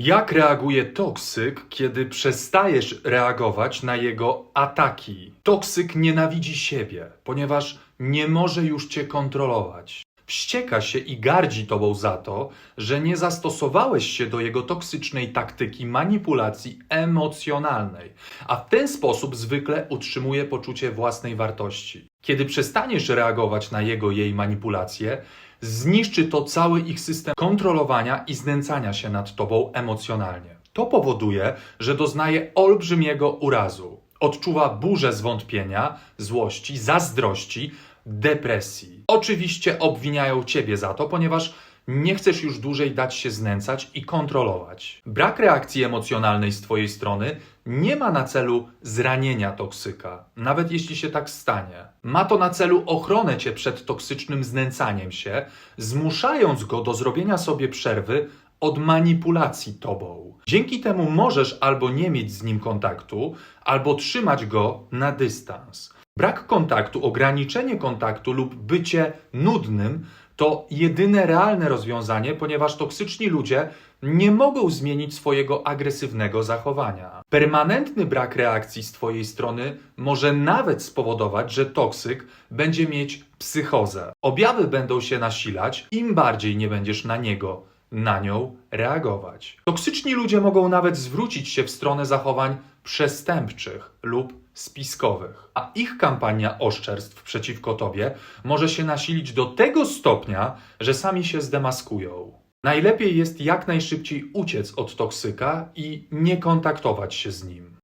Jak reaguje toksyk, kiedy przestajesz reagować na jego ataki? Toksyk nienawidzi siebie, ponieważ nie może już cię kontrolować. Wścieka się i gardzi tobą za to, że nie zastosowałeś się do jego toksycznej taktyki manipulacji emocjonalnej, a w ten sposób zwykle utrzymuje poczucie własnej wartości. Kiedy przestaniesz reagować na jego jej manipulacje, zniszczy to cały ich system kontrolowania i znęcania się nad tobą emocjonalnie. To powoduje, że doznaje olbrzymiego urazu. Odczuwa burzę zwątpienia, złości, zazdrości, depresji. Oczywiście obwiniają ciebie za to, ponieważ nie chcesz już dłużej dać się znęcać i kontrolować. Brak reakcji emocjonalnej z twojej strony nie ma na celu zranienia toksyka, nawet jeśli się tak stanie. Ma to na celu ochronę cię przed toksycznym znęcaniem się, zmuszając go do zrobienia sobie przerwy od manipulacji tobą. Dzięki temu możesz albo nie mieć z nim kontaktu, albo trzymać go na dystans. Brak kontaktu, ograniczenie kontaktu lub bycie nudnym to jedyne realne rozwiązanie, ponieważ toksyczni ludzie nie mogą zmienić swojego agresywnego zachowania. Permanentny brak reakcji z Twojej strony może nawet spowodować, że toksyk będzie mieć psychozę. Objawy będą się nasilać, im bardziej nie będziesz na niego, na nią reagować. Toksyczni ludzie mogą nawet zwrócić się w stronę zachowań przestępczych lub spiskowych, a ich kampania oszczerstw przeciwko tobie może się nasilić do tego stopnia, że sami się zdemaskują. Najlepiej jest jak najszybciej uciec od toksyka i nie kontaktować się z nim.